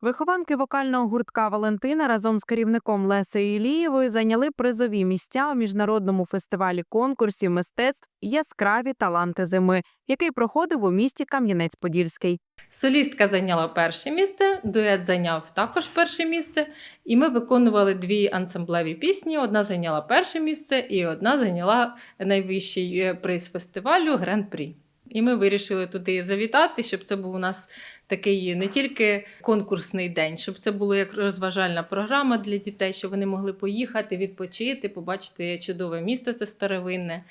Вихованки вокального гуртка Валентина разом з керівником Лесею Ілієвою зайняли призові місця у міжнародному фестивалі конкурсів мистецтв Яскраві таланти зими, який проходив у місті Кам'янець-Подільський. Солістка зайняла перше місце, дует зайняв також перше місце, і ми виконували дві ансамблеві пісні. Одна зайняла перше місце, і одна зайняла найвищий е, приз фестивалю Гран-прі. І ми вирішили туди завітати, щоб це був у нас такий не тільки конкурсний день, щоб це було як розважальна програма для дітей, щоб вони могли поїхати, відпочити, побачити чудове місто, це старовинне.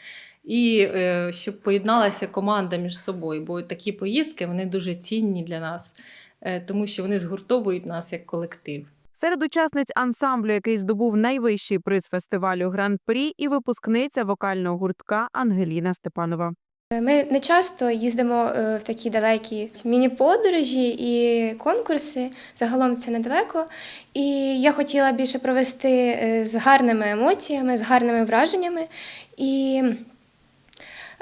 І е, щоб поєдналася команда між собою, бо такі поїздки вони дуже цінні для нас, е, тому що вони згуртовують нас як колектив. Серед учасниць ансамблю, який здобув найвищий приз фестивалю Гран-прі, і випускниця вокального гуртка Ангеліна Степанова. Ми не часто їздимо е, в такі далекі міні-подорожі і конкурси. Загалом це недалеко. І я хотіла більше провести е, з гарними емоціями, з гарними враженнями. І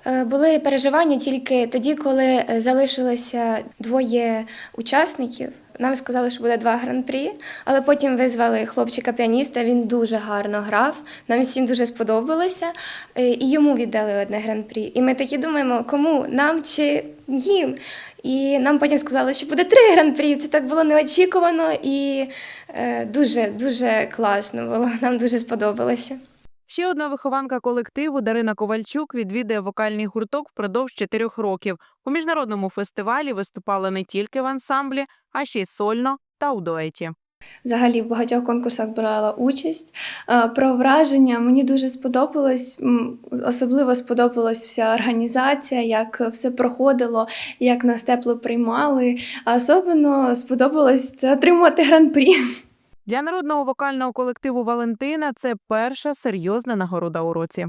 е, були переживання тільки тоді, коли залишилося двоє учасників. Нам сказали, що буде два гран-прі, але потім визвали хлопчика-піаніста. Він дуже гарно грав. Нам всім дуже сподобалося. Е, І йому віддали одне гран-прі. І ми такі думаємо, кому нам чи їм. І нам потім сказали, що буде три гран-прі. Це так було неочікувано і е, дуже дуже класно було. Нам дуже сподобалося. Ще одна вихованка колективу Дарина Ковальчук відвідує вокальний гурток впродовж чотирьох років. У міжнародному фестивалі виступала не тільки в ансамблі, а ще й сольно та у дуеті. Взагалі в багатьох конкурсах брала участь. Е, Про враження мені дуже сподобалось. Особливо сподобалась вся організація, як все проходило, як нас тепло приймали. А особливо сподобалось це отримувати гран-прі. Для народного вокального колективу Валентина це перша серйозна нагорода у році.